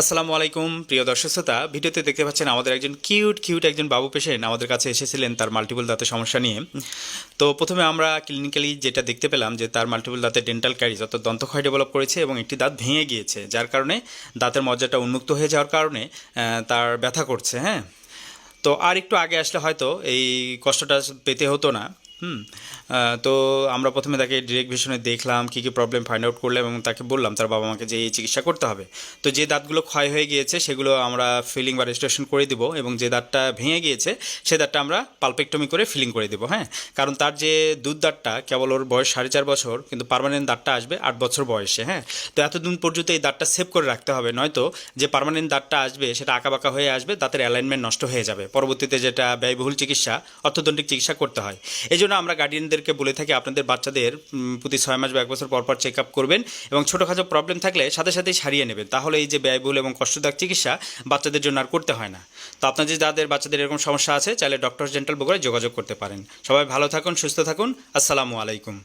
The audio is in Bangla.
আসসালামু আলাইকুম, প্রিয় দর্শক শ্রোতা। ভিডিওতে দেখতে পাচ্ছেন আমাদের একজন কিউট কিউট একজন বাবু পেশেন্ট আমাদের কাছে এসেছিলেন তার মাল্টিপল দাঁতের সমস্যা নিয়ে। তো প্রথমে আমরা ক্লিনিক্যালি যেটা দেখতে পেলাম যে তার মাল্টিপল দাঁতের ডেন্টাল ক্যারিজ অর্থাৎ দন্তক্ষয় ডেভেলপ করেছে এবং একটি দাঁত ভেঙে গিয়েছে, যার কারণে দাঁতের মজ্জাটা উন্মুক্ত হয়ে যাওয়ার কারণে তার ব্যথা করছে হ্যাঁ। তো আর একটু আগে আসলে হয়তো এই কষ্টটা পেতে হতো না। হুম তো আমরা প্রথমে তাকে ডিরেক্ট ভিশনে দেখলাম, কী কী প্রবলেম ফাইন্ড আউট করলাম এবং তাকে বললাম, তার বাবা মাকে যে এই চিকিৎসা করতে হবে। তো যে দাঁতগুলো ক্ষয় হয়ে গিয়েছে, সেগুলো আমরা ফিলিং বা রেজিস্ট্রেশন করে দিব এবং যে দাঁতটা ভেঙে গিয়েছে, সে দাঁতটা আমরা পালপেক্টমি করে ফিলিং করে দেবো হ্যাঁ? কারণ তার যে দুধ দাঁতটা, কেবল ওর বয়স সাড়ে চার বছর, কিন্তু পারমানেন্ট দাঁতটা আসবে আট বছর বয়সে হ্যাঁ? তো এতদিন পর্যন্ত এই দাঁতটা সেভ করে রাখতে হবে, নয়তো যে পার্মানেন্ট দাঁতটা আসবে, সেটা আঁকাবাঁকা হয়ে আসবে, দাঁতের অ্যালাইনমেন্ট নষ্ট হয়ে যাবে। পরবর্তীতে যেটা ব্যয়বহুল চিকিৎসা অর্থোদন্তিক চিকিৎসা করতে হয়। এই জন্য আমরা গার্ডিয়ানদেরকে বলে থাকি, আপনাদের বাচ্চাদের প্রতি ছয় মাস বা এক বছর পরপর পর চেক আপ করবেন এবং ছোটোখাটো প্রবলেম থাকলে সাথে সাথেই সারিয়ে নেবেন। তাহলে এই যে ব্যয়বহুল এবং কষ্টদায়ক চিকিৎসা বাচ্চাদের জন্য আর করতে হয় না। তো আপনাদের যাদের বাচ্চাদের এরকম সমস্যা আছে, চাইলে ডক্টর জেন্টাল বগুড়ায় যোগাযোগ করতে পারেন। সবাই ভালো থাকুন, সুস্থ থাকুন। আসসালামু আলাইকুম।